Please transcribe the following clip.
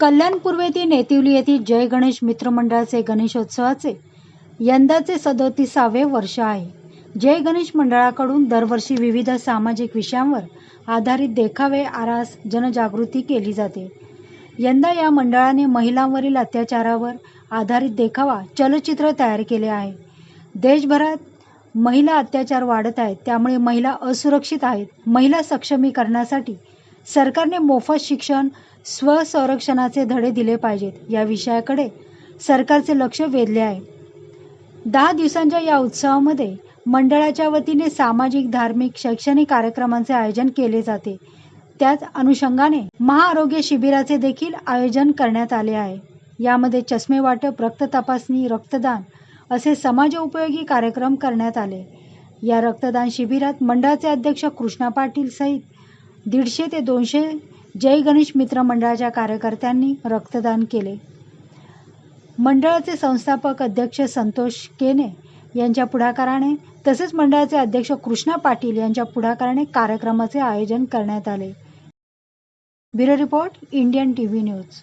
कल्याण येथील नेतिवली येथील जय गणेश मित्रमंडळाचे गणेशोत्सवाचे यंदाचे सदोतीसावे वर्ष आहे. जय गणेश मंडळाकडून दरवर्षी विविध सामाजिक विषयांवर आधारित देखावे आरास जनजागृती केली जाते. यंदा या मंडळाने महिलांवरील अत्याचारावर आधारित देखावा चलचित्र तयार केले आहे. देशभरात महिला अत्याचार वाढत आहेत त्यामुळे महिला असुरक्षित आहेत. महिला सक्षमीकरणासाठी सरकारने मोफत शिक्षण स्वसंरक्षणाचे धडे दिले पाहिजेत. या विषयाकडे सरकारचे लक्ष वेधले आहे. दहा दिवसांच्या या उत्सवामध्ये मंडळाच्या वतीने सामाजिक धार्मिक शैक्षणिक कार्यक्रमांचे आयोजन केले जाते. त्याच अनुषंगाने महाआरोग्य शिबिराचे देखील आयोजन करण्यात आले आहे. यामध्ये चष्मे वाटप रक्त तपासणी रक्तदान असे समाजोपयोगी कार्यक्रम करण्यात आले. या रक्तदान शिबिरात मंडळाचे अध्यक्ष कृष्णा पाटील सहित दीडशे ते दोनशे जय गणेश मित्र मंडळाच्या कार्यकर्त्यांनी रक्तदान केले. मंडळाचे संस्थापक अध्यक्ष संतोष केने यांच्या पुढाकाराने तसेच मंडळाचे अध्यक्ष कृष्णा पाटील यांच्या पुढाकाराने कार्यक्रमाचे आयोजन करण्यात आले. Bureau report Indian TV news.